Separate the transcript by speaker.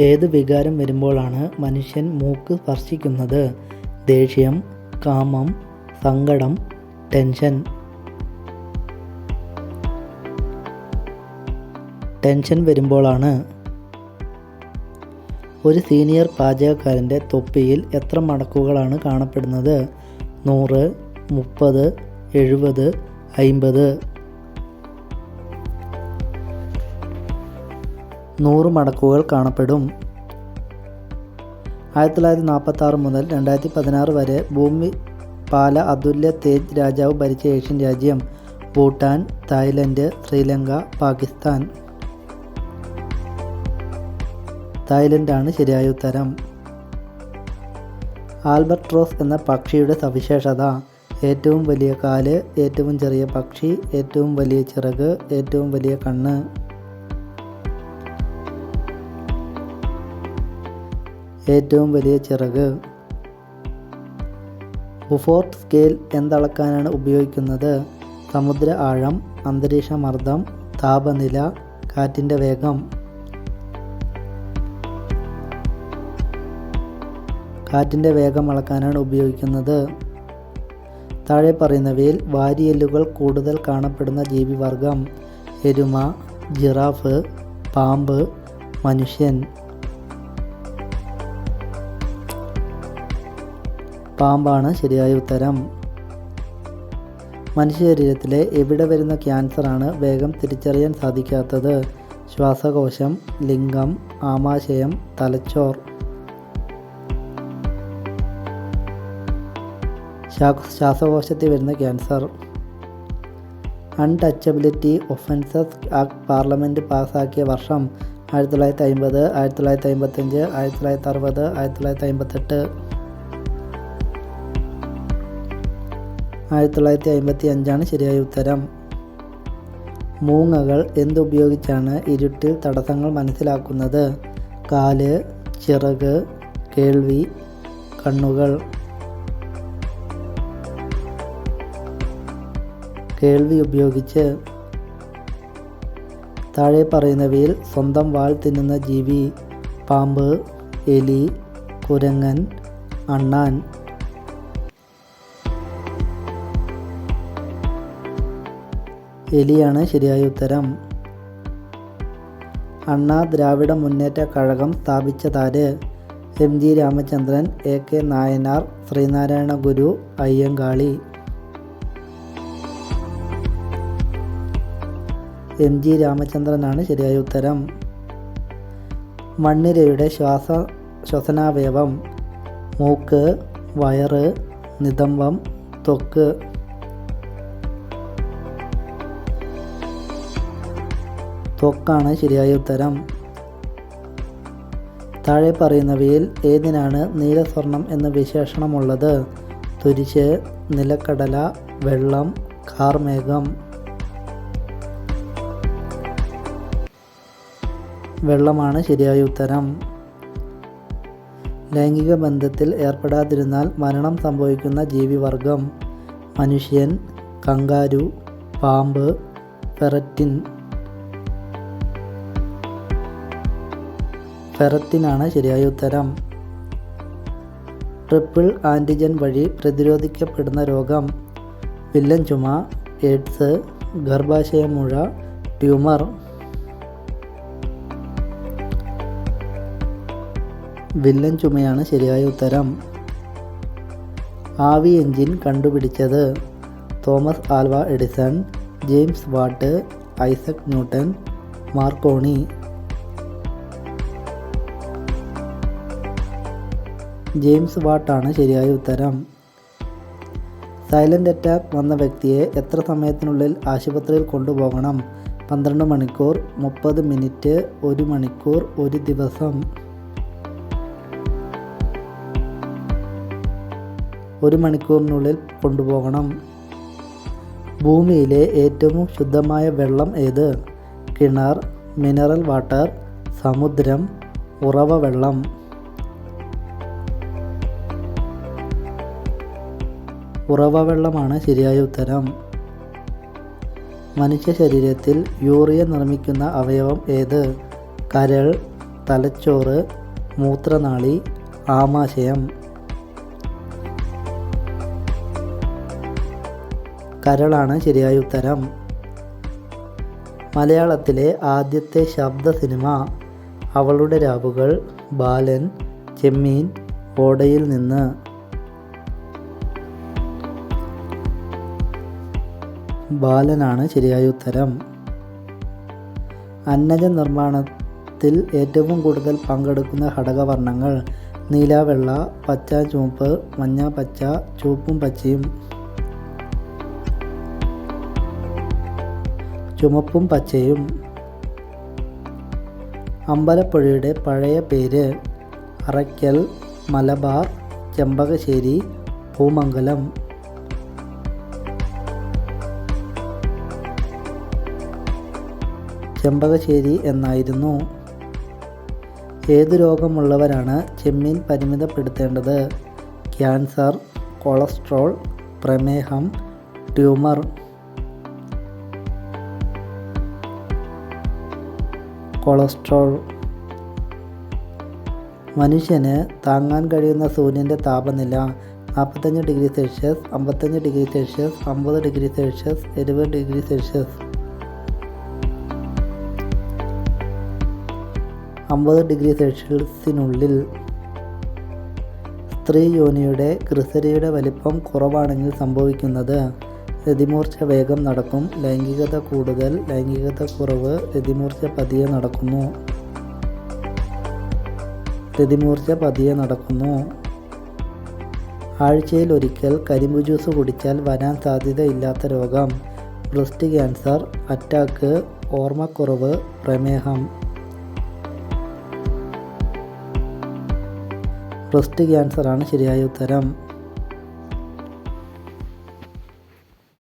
Speaker 1: ഏത് വികാരം വരുമ്പോഴാണ് മനുഷ്യൻ മൂക്ക് സ്പർശിക്കുന്നത്? ദേഷ്യം കാമം സങ്കടം ടെൻഷൻ. ടെൻഷൻ വരുമ്പോഴാണ് ഒരു സീനിയർ പാചകക്കാരന്റെ തൊപ്പിയിൽ എത്ര മടക്കുകളാണ് കാണപ്പെടുന്നത്? നൂറ് മുപ്പത് എഴുപത് അയിമ്പത്. നൂറ് മടക്കുകൾ കാണപ്പെടും. ആയിരത്തി തൊള്ളായിരത്തി നാൽപ്പത്തി മുതൽ രണ്ടായിരത്തി പതിനാറ് വരെ ഭൂമി പാല അതുല്യ തേജ് രാജാവ് ഭരിച്ച ഏഷ്യൻ രാജ്യം ഭൂട്ടാൻ തായ്ലൻഡ് ശ്രീലങ്ക പാകിസ്ഥാൻ. തായ്ലൻഡാണ് ശരിയായ ഉത്തരം. റോസ് എന്ന പക്ഷിയുടെ സവിശേഷത. ഏറ്റവും വലിയ കാൽ ഏറ്റവും ചെറിയ പക്ഷി ഏറ്റവും വലിയ ചിറക് ഏറ്റവും വലിയ കണ്ണ്. ഏറ്റവും വലിയ ചിറക്. ബുഫോർട്ട് സ്കെയിൽ എന്തളക്കാനാണ് ഉപയോഗിക്കുന്നത്? സമുദ്ര ആഴം അന്തരീക്ഷ മർദ്ദം താപനില കാറ്റിന്റെ വേഗം. കാറ്റിന്റെ വേഗം അളക്കാനാണ് ഉപയോഗിക്കുന്നത്. താഴെ പറയുന്നവയിൽ വാരിയെല്ലുകൾ കൂടുതൽ കാണപ്പെടുന്ന ജീവിവർഗം. എരുമ ജിറാഫ് പാമ്പ് മനുഷ്യൻ. പാമ്പാണ് ശരിയായ ഉത്തരം. മനുഷ്യ ശരീരത്തിലെ എവിടെ വരുന്ന ക്യാൻസറാണ് വേഗം തിരിച്ചറിയാൻ സാധിക്കാത്തത്? ശ്വാസകോശം ലിംഗം ആമാശയം തലച്ചോർ. ശ്വാസകോശത്തിൽ വരുന്ന cancer. Untouchability offences act parliament പാസ്സാക്കിയ വർഷം ആയിരത്തി തൊള്ളായിരത്തി അമ്പത് ആയിരത്തി തൊള്ളായിരത്തി അമ്പത്തഞ്ച് ആയിരത്തി തൊള്ളായിരത്തി അറുപത് ആയിരത്തി തൊള്ളായിരത്തി അമ്പത്തെട്ട്. ആയിരത്തി തൊള്ളായിരത്തി അമ്പത്തി അഞ്ചാണ് ശരിയായ ഉത്തരം. മൂങ്ങകൾ എന്തുപയോഗിച്ചാണ് ഇരുട്ടിൽ തടസ്സങ്ങൾ മനസ്സിലാക്കുന്നത്? കാൽ ചിറക് കേൾവി കണ്ണുകൾ. കേൾവി ഉപയോഗിച്ച് താഴെ പറയുന്നവയിൽ സ്വന്തം വാൾ തിന്നുന്ന ജീവി പാമ്പ് എലി കുരങ്ങൻ അണ്ണാൻ എലിയാണ് ശരിയായ ഉത്തരം. അണ്ണാ ദ്രാവിഡ മുന്നേറ്റ കഴകം സ്ഥാപിച്ചതാര്? M G Ramachandran A K Nayanar Sree Narayana Guru Ayyankali. M G രാമചന്ദ്രനാണ് ശരിയായ ഉത്തരം. മണ്ണിരയുടെ ശ്വാസ ശ്വസനാവയവം. മൂക്ക് വയറ് നിതംബം ത്വക്ക്. ത്വക്കാണ് ശരിയായ ഉത്തരം. താഴെ പറയുന്നവയിൽ ഏതിനാണ് നീലസ്വർണം എന്ന വിശേഷണമുള്ളത്? തുരിശ് നിലക്കടല വെള്ളം കാർമേഘം. വെള്ളമാണ് ശരിയായ ഉത്തരം. ലൈംഗിക ബന്ധത്തിൽ ഏർപ്പെടാതിരുന്നാൽ മരണം സംഭവിക്കുന്ന ജീവിവർഗം. മനുഷ്യൻ കങ്കാരു പാമ്പ് ഫെററ്റിൻ. ഫെററ്റിനാണ് ശരിയായ ഉത്തരം. ട്രിപ്പിൾ ആന്റിജൻ വഴി പ്രതിരോധിക്കപ്പെടുന്ന രോഗം. വില്ലൻ ചുമ എയ്ഡ്സ് ഗർഭാശയമുഴ ട്യൂമർ. വില്ലൻ ചുമയാണ് ശരിയായ ഉത്തരം. ആവി എഞ്ചിൻ കണ്ടുപിടിച്ചത്. Thomas Alva Edison James Watt Isaac Newton Marconi. James വാട്ടാണ് ശരിയായ ഉത്തരം. സൈലന്റ് അറ്റാക്ക് വന്ന വ്യക്തിയെ എത്ര സമയത്തിനുള്ളിൽ ആശുപത്രിയിൽ കൊണ്ടുപോകണം? പന്ത്രണ്ട് മണിക്കൂർ മുപ്പത് മിനിറ്റ് ഒരു മണിക്കൂർ ഒരു ദിവസം. ഒരു മണിക്കൂറിനുള്ളിൽ കൊണ്ടുപോകണം. ഭൂമിയിലെ ഏറ്റവും ശുദ്ധമായ വെള്ളം ഏത്? കിണർ മിനറൽ വാട്ടർ സമുദ്രം ഉറവ വെള്ളം. ഉറവ വെള്ളമാണ് ശരിയായ ഉത്തരം. മനുഷ്യ ശരീരത്തിൽ യൂറിയ നിർമ്മിക്കുന്ന അവയവം ഏത്? കരൾ തലച്ചോറ് മൂത്രനാളി ആമാശയം. കരളാണ് ശരിയായ ഉത്തരം. മലയാളത്തിലെ ആദ്യത്തെ ശബ്ദ സിനിമ അവളുടെ രാവുകൾ ബാലൻ ചെമ്മീൻ ഓടയിൽ നിന്ന്. ബാലനാണ് ശരിയായ ഉത്തരം. അന്നജ നിർമ്മാണത്തിൽ ഏറ്റവും കൂടുതൽ പങ്കെടുക്കുന്ന ഘടകവർണങ്ങൾ നീല വെള്ള പച്ച ചുവപ്പ് മഞ്ഞ പച്ച ചുവപ്പും പച്ചയും. ചുമപ്പും പച്ചയും. അമ്പലപ്പുഴയുടെ പഴയ പേര് അറയ്ക്കൽ മലബാർ ചെമ്പകശ്ശേരി പൂമംഗലം. ചെമ്പകശ്ശേരി എന്നായിരുന്നു. ഏതു രോഗമുള്ളവരാണ് ചെമ്മീൻ പരിമിതപ്പെടുത്തേണ്ടത്? ക്യാൻസർ കൊളസ്ട്രോൾ പ്രമേഹം ട്യൂമർ. കൊളസ്ട്രോൾ. മനുഷ്യന് താങ്ങാൻ കഴിയുന്ന സൂര്യന്റെ താപനില നാൽപ്പത്തഞ്ച് ഡിഗ്രി സെൽഷ്യസ് അമ്പത്തഞ്ച് ഡിഗ്രി സെൽഷ്യസ് അമ്പത് ഡിഗ്രി സെൽഷ്യസ് എഴുപത് ഡിഗ്രി സെൽഷ്യസ്. അമ്പത് ഡിഗ്രി സെൽഷ്യസിനുള്ളിൽ സ്ത്രീ യോനിയുടെ ക്രിസരിയുടെ വലിപ്പം കുറവാണെങ്കിൽ സംഭവിക്കുന്നത് രതിമൂർച്ച വേഗം നടക്കും ലൈംഗികത കൂടുതൽ ലൈംഗികത കുറവ് രതിമൂർച്ച പതിയെ നടക്കുന്നു. രതിമൂർച്ച പതിയെ നടക്കുന്നു. ആഴ്ചയിൽ ഒരിക്കൽ കരിമ്പു ജ്യൂസ് കുടിച്ചാൽ വരാൻ സാധ്യതയില്ലാത്ത രോഗം ബ്രസ്റ്റ് ക്യാൻസർ അറ്റാക്ക് ഓർമ്മക്കുറവ് പ്രമേഹം. ബ്രസ്റ്റ് ക്യാൻസറാണ് ശരിയായ ഉത്തരം.